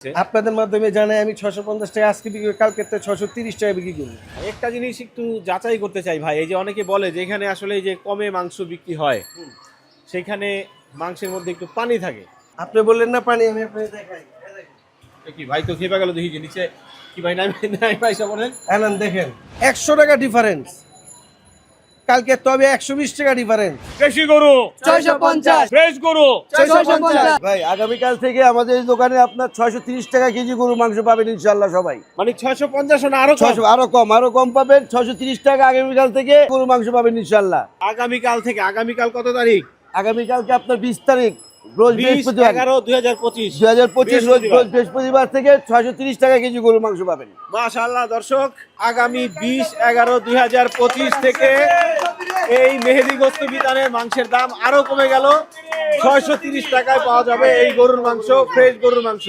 আপনাদের মাধ্যমে জানাই আমি ছশো পঞ্চাশ টাকা আজকে বিক্রি করি কালকে ছশো তিরিশ টাকা বিক্রি করি একটা জিনিস একটু যাচাই করতে চাই ভাই এই যে অনেকে বলে যে এখানে আসলে এই যে কমে মাংস বিক্রি হয় সেখানে মাংসের মধ্যে একটু পানি থাকে। আপনি বললেন না পানি আমি আপনাকে দেখাই কি ভাই তো খেপে গেল দেখি যে নিচে কি ভাই নাই নাই পয়সা বলেন? দেখেন একশো টাকা ডিফারেন্স কালকে তবে একশো বিশ টাকা ডিফারেন্স বেশি গরু। ছয়শো পঞ্চাশ। ফ্রেশ গরু। ছয়শো পঞ্চাশ। ভাই আগামীকাল থেকে আমাদের এই দোকানে আপনার ছয়শো তিরিশ টাকা কেজি গরু মাংস পাবেন ইনশাল্লাহ সবাই। মানে ছয়শো পঞ্চাশ না আরও কম? ছয়শো আরও কম আরও কম পাবেন। ছয়শো তিরিশ টাকা আগামীকাল থেকে গরু মাংস পাবেন ইনশাল্লাহ আগামীকাল থেকে আগামীকাল কত তারিখ? আগামীকালকে আপনার বিশ তারিখ। রোজ বৃহস্পতিবার। দুই হাজার পঁচিশ। দুই হাজার পঁচিশ রোজ বৃহস্পতিবার। থেকে ছয়শো তিরিশ টাকা কেজি গরু মাংস পাবেন। দর্শক আগামী বিশ এগারো দুই হাজার পঁচিশ থেকে এই মেহেদি গোস্ত বিতানের মাংসের দাম আরও কমে গেল। ছয়শো তিরিশ টাকায় পাওয়া যাবে এই গরুর মাংস ফ্রেশ গরুর মাংস।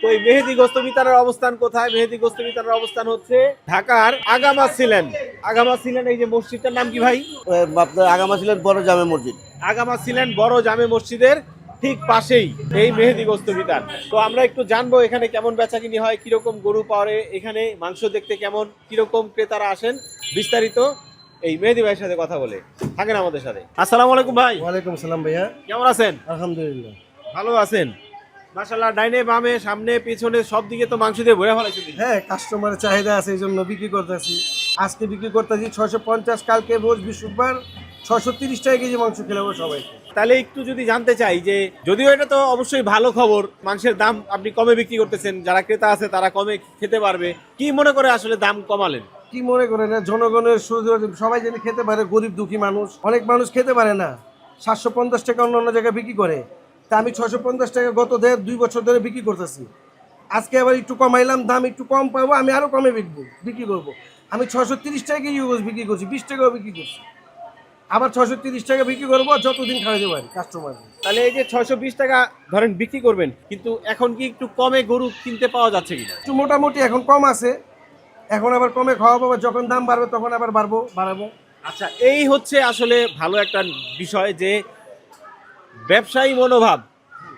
তো এই মেহেদি গোস্ত বিতানের অবস্থান কোথায়? মেহেদি গোস্ত বিতানের অবস্থান হচ্ছে ঢাকার আগামা ছিলেন আগামা ছিলেন এই যে মসজিদটার নাম কি ভাই? আপনার আগামা ছিলেন বড় জামে মসজিদ। আগামা ছিলেন বড় জামে মসজিদের ঠিক পাশেই এই মেহেদি গোস্ত বিতান। তো আমরা একটু জানব এখানে কেমন বেচাকিনি হয় কীরকম গরু পাওয়ারে এখানে মাংস দেখতে কেমন কীরকম ক্রেতারা আসেন বিস্তারিত এই মেহেদি ভাইয়ের সাথে কথা বলে। থাকেন আমাদের সাথে। আসসালামু আলাইকুম ভাই। ওয়ালাইকুম সালাম ভাইয়া। কেমন আছেন? আলহামদুলিল্লাহ। ভালো আছেন? মাশাল্লাহ ডাইনে বামে সামনে পিছনে সব দিকে তো মাংস দিয়ে ভরে দেখি। হ্যাঁ কাস্টমারের চাহিদা আছে এই জন্য বিক্রি করতেছি। আজকে বিক্রি করতেছি ছশো পঞ্চাশ কালকে রোজ বৃহস্পতিবার ছশো তিরিশ টাকা কেজি মাংস খেলাবো সবাই। তাহলে একটু যদি জানতে চাই যে যদিও এটা তো অবশ্যই ভালো খবর মাংসের দাম আপনি কমে বিক্রি করতেছেন যারা ক্রেতা আছে তারা কমে খেতে পারবে। কি মনে করে আসলে দাম কমালেন? কি মনে করেন না জনগণের সুযোগ সবাই যেন খেতে পারে গরিব দুঃখী মানুষ। অনেক মানুষ খেতে পারে না সাতশো পঞ্চাশ টাকা অন্য অন্য জায়গায় বিক্রি করে। তা আমি ছশো পঞ্চাশ টাকা গত দেড় দুই বছর ধরে বিক্রি করতেছি। আজকে আবার একটু কমাইলাম দাম একটু কম পাবো আমি আরও কমে বিকবো বিক্রি করব। আমি ছশো তিরিশ টাকা কেজি বিক্রি করছি বিশ টাকাও বিক্রি করছি। আবার ছশো তিরিশ টাকা বিক্রি করব যতদিন খাওয়াতে পারি কাস্টমার তাহলে এই যে ছশো বিশ টাকা ধরেন বিক্রি করবেন কিন্তু এখন কি একটু কমে গরু কিনতে পাওয়া যাচ্ছে কিনা? একটু মোটামুটি এখন কম আছে এখন আবার কমে খাওয়াবো আবার যখন দাম বাড়বে তখন আবার বাড়বো বাড়াবো। আচ্ছা এই হচ্ছে আসলে ভালো একটা বিষয় যে ব্যবসায়ী মনোভাব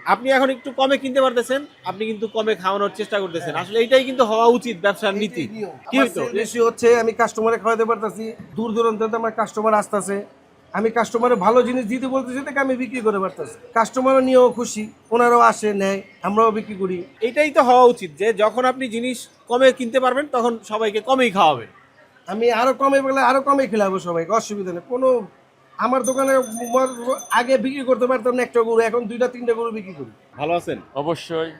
আপনি এখন একটু কমে কিনতে পারতেছেন আপনি কিন্তু কমে খাওয়ানোর চেষ্টা করতেছেন। আসলে এটাই কিন্তু হওয়া উচিত ব্যবসার নীতি। কি হইতো? বেশি হচ্ছে আমি কাস্টমারে খাওয়াতে পারতেছি দূর দূরান্ত আমার কাস্টমার আসতেছে। আমি কাস্টমারে ভালো জিনিস দিতে বলতেছি থেকে আমি বিক্রি করে পারতেছি। কাস্টমারও নিয়েও খুশি ওনারাও আসে নেয় আমরাও বিক্রি করি। এটাই তো হওয়া উচিত যে যখন আপনি জিনিস কমে কিনতে পারবেন তখন সবাইকে কমেই খাওয়াবে। আমি আরও কমে বলে আরও কমে খেলাবো সবাইকে অসুবিধা নেই। কোনো আমার দোকানে আগে বিক্রি করতে পারতাম না একটা গরু এখন দুইটা তিনটা গরু বিক্রি করি। ভালো আছেন? অবশ্যই।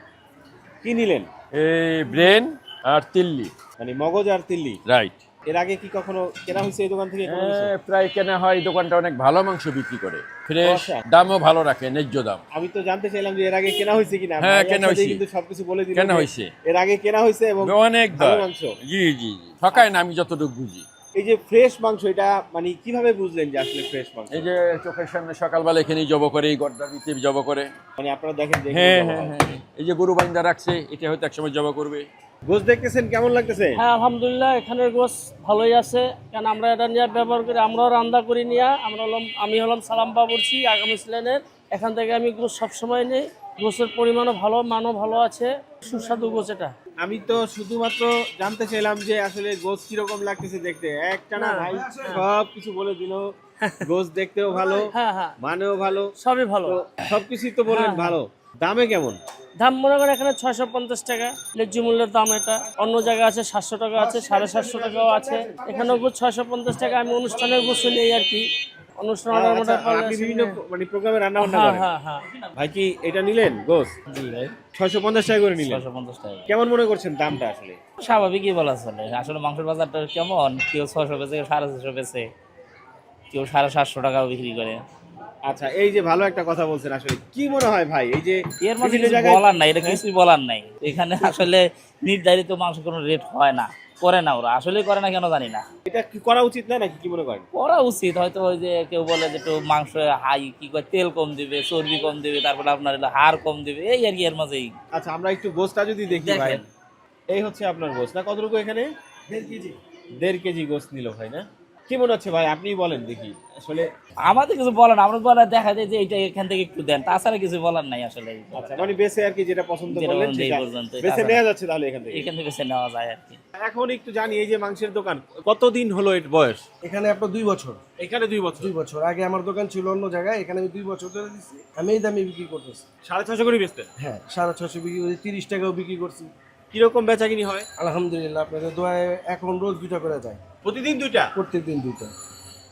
কি নিলেন? এই ব্রেন আর তিল্লি। মানে মগজ আর তিল্লি? রাইট। এর আগে কি কখনো কেনা হয়েছে এই দোকান থেকে? কিছু? প্রায় কেনা হয় এই দোকানটা অনেক ভালো মাংস বিক্রি করে। ফ্রেশ। দামও ভালো রাখে ন্যায্য দাম। আমি তো জানতে চাইলাম যে এর আগে কেনা হয়েছে কিনা। হ্যাঁ, কেনা হয়েছে। কিন্তু সবকিছু বলে দিল কেনা হয়েছে। এর আগে কেনা হয়েছে এবং অনেক ভালো মাংস। জি জি জি। ঠকায় না আমি যতটুকু বুঝি। এই যে ফ্রেশ মাংস এটা মানে কীভাবে বুঝলেন যে আসলে ফ্রেশ মাংস? এই যে চোখের সামনে সকালবেলা এখানেই জব করে এই গড্ডা দিতে জব করে। মানে আপনারা দেখেন যে হ্যাঁ হ্যাঁ হ্যাঁ। এই যে গরু বাইন্দা রাখছে এটা হয়তো একসময় জব করবে। গোশ দেখতেছেন কেমন লাগতেছে? হ্যাঁ আলহামদুলিল্লাহ এখানের গোস ভালোই আছে। কারণ আমরা এটা নিয়ে ব্যবহার করি? আমরাও রান্না করি নিয়ে। আমরা হলাম আমি হলাম সালাম বাবুরছি আগামী সিলেনের। এখান থেকে আমি গোস সবসময় নিই। গোসের পরিমাণও ভালো মানও ভালো আছে। সুস্বাদু গোস এটা। আমি তো শুধুমাত্র জানতে চাইলাম যে আসলে গোশ কীরকম লাগতেছে দেখতে। একটা না ভাই সব কিছু বলে দিল গোশ দেখতেও ভালো হ্যাঁ হ্যাঁ। মানেও ভালো। সবই ভালো। তো সবকিছুই তো বললেন হ্যাঁ, ভালো। দামে কেমন? দাম মনে করেন এখানে ছয়শো পঞ্চাশ টাকা। ন্যায্য মূল্যের দাম এটা। অন্য জায়গায় আছে সাতশো টাকা আছে সাড়ে সাতশো টাকাও আছে। এখানেও গোছ ছয়শো পঞ্চাশ টাকা। আমি অনুষ্ঠানের গোছ নেই আর কি। অনুষ্ঠান আচ্ছা, আপনি বিভিন্ন মানে প্রোগ্রামে রান্না বান্না হ্যাঁ করেন? হ্যাঁ হ্যাঁ। ভাই কি এটা নিলেন? গোশ জি ভাই। ছয়শো পঞ্চাশ টাকা করে নিলেন। ছশো পঞ্চাশ টাকা কেমন মনে করছেন দামটা আসলে? স্বাভাবিকই বলা চলে আসলে মাংসের বাজারটা কেমন? কেউ ছশো বেচে কেউ সাড়ে ছশো বেচে। কেউ সাড়ে সাতশো টাকাও বিক্রি করে। আচ্ছা এই যে ভালো একটা কথা বলছেন আসলে। কি মনে হয় ভাই এই যে এর বলার নাই এটা কিছুই বলার নাই। এখানে আসলে নির্ধারিত মাংস কোনো রেট হয় না। করে না ওরা আসলে করে না কেন জানি না। এটা কি করা উচিত না নাকি কি মনে করেন? করা উচিত হয়তো ওই যে কেউ বলে যে একটু মাংস হাই কি করে তেল কম দিবে চর্বি কম দিবে তারপরে আপনার হার হাড় কম দিবে এই আর কি এর মাঝেই। আচ্ছা আমরা একটু গোস্তটা যদি দেখি ভাই। এই হচ্ছে আপনার গোস্ত। না কতটুকু এখানে? দেড় কেজি। দেড় কেজি গোস্ত নিল ভাই না? কি মনে হচ্ছে ভাই? আপনি বলেন দেখি। আসলে আমাদের কিছু বলার আমরা বলার দেখা যায় যে এইটা এখান থেকে একটু দেন তাছাড়া কিছু বলার নাই আসলে আচ্ছা মানে বেছে আর কি যেটা পছন্দ করলেন বেছে নেওয়া যাচ্ছে তাহলে এখান থেকে। এখান থেকে বেছে নেওয়া যায় আর কি। এখন একটু জানি এই যে মাংসের দোকান কতদিন হলো এর বয়স? এখানে আপনার দুই বছর। এখানে দুই বছর? দুই বছর। আগে আমার দোকান ছিল অন্য জায়গায় এখানে আমি দুই বছর ধরে দিচ্ছি আমি এই দামে বিক্রি করতেছি। সাড়ে ছশো করে বেচতেন? হ্যাঁ সাড়ে ছশো বিক্রি করি তিরিশ টাকাও বিক্রি করছি। কীরকম বেচা কিনি হয়? আলহামদুলিল্লাহ আপনাদের দোয়ায় এখন রোজ দুইটা করে যায় প্রতিদিন দুইটা? প্রতিদিন দুইটা।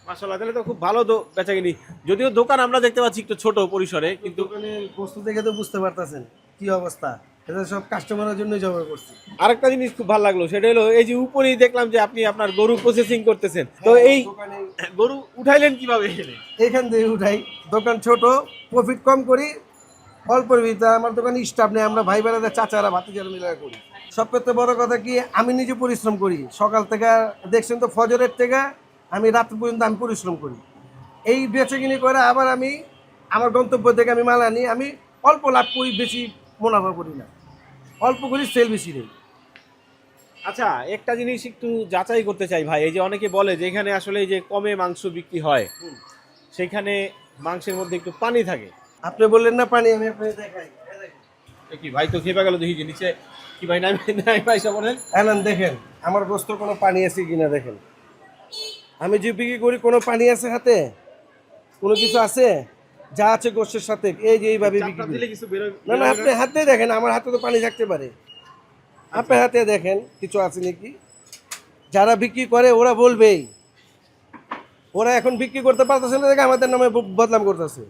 মাসাল্লাহ তাহলে তো খুব ভালো দো- বেচা কিনি যদিও দোকান আমরা দেখতে পাচ্ছি একটু ছোট পরিসরে কিন্তু দোকানে বস্তু দেখে তো বুঝতে পারতেছেন কি অবস্থা। এটা সব কাস্টমারের জন্যই জমা করছি। আরেকটা জিনিস খুব ভালো লাগল সেটা হলো এই যে উপরেই দেখলাম যে আপনি আপনার গরু প্রসেসিং করতেছেন। তো এই গরু উঠাইলেন কীভাবে এখান? থেকে উঠাই। দোকান ছোট প্রফিট কম করি অল্পের ভিতরে আমার দোকানে স্টাফ নেই আমরা ভাই বেড়াদের চাচারা ভাতি ভাতিজারা মিলে করি। সবথেকে বড় কথা কি আমি নিজে পরিশ্রম করি। সকাল থেকে দেখছেন তো ফজরের থেকে আমি রাত পর্যন্ত আমি পরিশ্রম করি। এই বেচে কিনে করে আবার আমি আমার গন্তব্য থেকে আমি মাল আনি আমি অল্প লাভ করি বেশি মুনাফা করি না। অল্প করি সেল বেশি নেই আচ্ছা একটা জিনিস একটু যাচাই করতে চাই ভাই এই যে অনেকে বলে যে এখানে আসলে এই যে কমে মাংস বিক্রি হয় সেখানে মাংসের মধ্যে একটু পানি থাকে। আপনি বললেন না পানি আমি আপনাকে দেখাই। কি ভাই তো খেপে গেল দেখি নিচে কি ভাই নাই নাই পয়সা বলেন। এলান দেখেন আমার গোস্ত কোনো পানি আছে কিনা দেখেন। আমি যে বিক্রি করি কোনো পানি আছে হাতে? কোনো কিছু আছে? যা আছে গোস্তের সাথে এই যে এইভাবে না না আপনি হাতে দেখেন আমার হাতে তো পানি থাকতে পারে। আপনি হাতে দেখেন কিছু আছে নাকি? যারা বিক্রি করে ওরা বলবেই। ওরা এখন বিক্রি করতে পারতেছে না দেখে আমাদের নামে বদনাম করতেছে।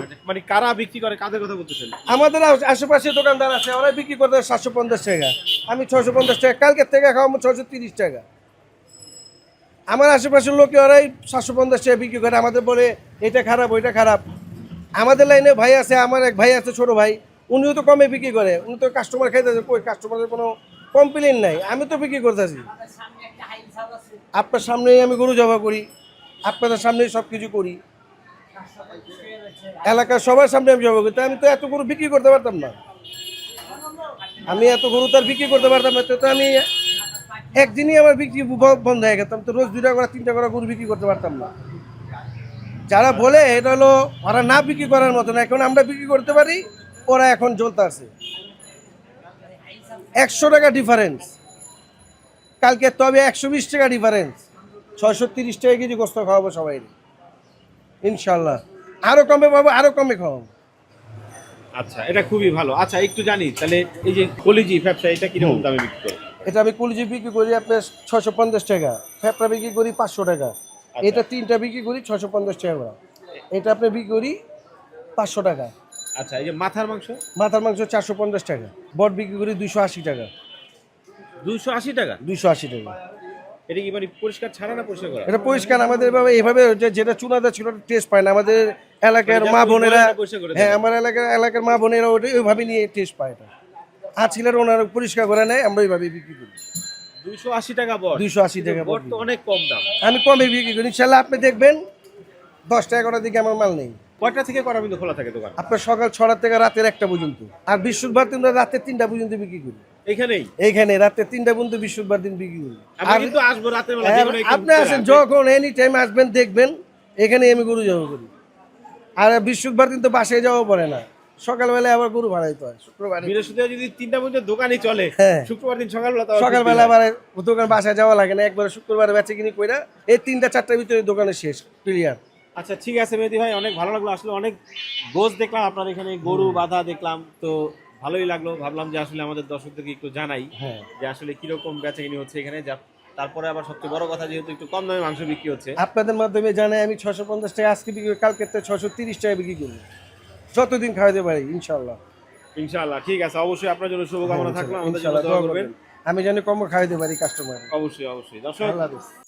মানে কারা বিক্রি করে, কাদের কথা বলতেছেন? আমাদের আশ- আশেপাশে দোকানদার আছে ওরা বিক্রি করতে সাতশো পঞ্চাশ টাকা। আমি ছশো পঞ্চাশ টাকা, কালকের থেকে খাওয়াবো ছশো তিরিশ টাকা। আমার আশেপাশের লোকে ওরাই সাতশো পঞ্চাশ টাকা বিক্রি করে, আমাদের বলে, এটা খারাপ, ওইটা খারাপ। আমাদের লাইনে ভাই আছে, আমার এক ভাই আছে, ছোট ভাই, উনিও তো কমে বিক্রি করে, উনি তো কাস্টমার খাইতেছে, কই কাস্টমারের কোনো কমপ্লেন নাই, আমি তো বিক্রি করতেছি। আপনার সামনেই আমি গরু জবা করি, আপনাদের সামনেই সব কিছু করি। এলাকার সবার সামনে আমি জবা করি তা আমি তো এত গরু বিক্রি করতে পারতাম না। আমি এত গরু তার বিক্রি করতে পারতাম না, তো আমি একদিনই আমার বিক্রি বন্ধ হয়ে গেতাম তো রোজ দুইটা করে, তিনটা করে গরু বিক্রি করতে পারতাম না। যারা বলে এটা হলো, ওরা না বিক্রি করার মতো না, এখন আমরা বিক্রি করতে পারি, ওরা এখন জ্বলতে আছে। একশো টাকা ডিফারেন্স কালকে তবে একশো বিশ টাকা ডিফারেন্স ছয়শো তিরিশ টাকা কেজি গোস্ত খাওয়াবো সবাই ইনশাল্লাহ আরও কমে পাবো আরও কমে খাওয়াবো। আচ্ছা এটা খুবই ভালো। আচ্ছা একটু জানি তাহলে এই যে কলিজি ব্যবসা এটা কীরকম দামে বিক্রি করে এটা আমি কুলজি বিক্রি করি আপনার ছশো পঞ্চাশ টাকা ফেপড়া বিক্রি করি পাঁচশো টাকা। এটা তিনটা বিক্রি করি ছশো পঞ্চাশ টাকা করে। এটা আপনি বিক্রি করি পাঁচশো টাকা। আচ্ছা এই যে মাথার মাংস? মাথার মাংস চারশো পঞ্চাশ টাকা বট বিক্রি করি দুইশো আশি টাকা। দুইশো আশি টাকা? দুইশো আশি টাকা। এটা কি মানে পরিষ্কার ছাড়া না পরিষ্কার করা? এটা পরিষ্কার আমাদের এভাবে এভাবে যেটা চুনাদা ছিল টেস্ট পায় না। আমাদের এলাকার মা বোনেরা হ্যাঁ আমার এলাকার এলাকার মা বোনেরা ওটা ওইভাবে নিয়ে টেস্ট পায় এটা। আর ছিলেন ওনারা পরিষ্কার করে নেয় আমরা ওইভাবে বিক্রি করি। দুইশো আশি টাকা বট। দুইশো আশি টাকা বট তো অনেক কম দাম। আমি কমে বিক্রি করি। ইনশাল্লাহ আপনি দেখবেন দশটা এগারোটার দিকে আমার মাল নেই। কয়টা থেকে কটা পর্যন্ত খোলা থাকে দোকান? আপনার সকাল ছটা থেকে রাতের একটা পর্যন্ত। আর বৃহস্পতিবার দিন রাতের তিনটা পর্যন্ত বিক্রি করি। এখানেই? এইখানে রাতে তিনটা পর্যন্ত বৃহস্পতিবার দিন বিক্রি করি। কিন্তু আসব রাতের বেলা হ্যাঁ, যেকোনো একটু আপনি আসেন যখন এনি টাইম আসবেন দেখবেন এখানে আমি গরু জবা করি। আর বৃহস্পতিবার দিন তো বাসায় যাওয়া পড়ে না। সকালবেলায় আবার গরু ভাড়াইতে হয় শুক্রবার। বৃহস্পতিবার যদি তিনটা পর্যন্ত দোকানই চলে হ্যাঁ। শুক্রবার দিন সকালবেলা সকালবেলা আবার দোকান বাসায় যাওয়া লাগে না একবার শুক্রবার বেচে কিনি কইরা এই তিনটা চারটার ভিতরে দোকানে শেষ ক্লিয়ার আচ্ছা ঠিক আছে মেহেদি ভাই অনেক ভালো লাগল। আসলে অনেক গোছ দেখলাম আপনার এখানে গরু বাধা দেখলাম। তো ভালোই লাগল। ভাবলাম যে আসলে আমাদের দর্শকদেরকে একটু জানাই হ্যাঁ। যে আসলে কীরকম বেচাকিনি হচ্ছে এখানে। যা তারপরে আবার সবচেয়ে বড় কথা যেহেতু একটু কম দামে মাংস বিক্রি হচ্ছে। আপনাদের মাধ্যমে জানাই আমি ছশো পঞ্চাশ টাকা আজকে বিক্রি করি কালকে তো ছশো তিরিশ টাকা বিক্রি করি যতদিন খাওয়াতে পারি ইনশাল্লাহ ইনশাআল্লাহ ঠিক আছে অবশ্যই আপনার জন্য শুভকামনা থাকল আমাদের জন্য দোয়া করবেন। আমি জানি কম খাওয়াতে পারি কাস্টমার অবশ্যই অবশ্যই। দর্শক।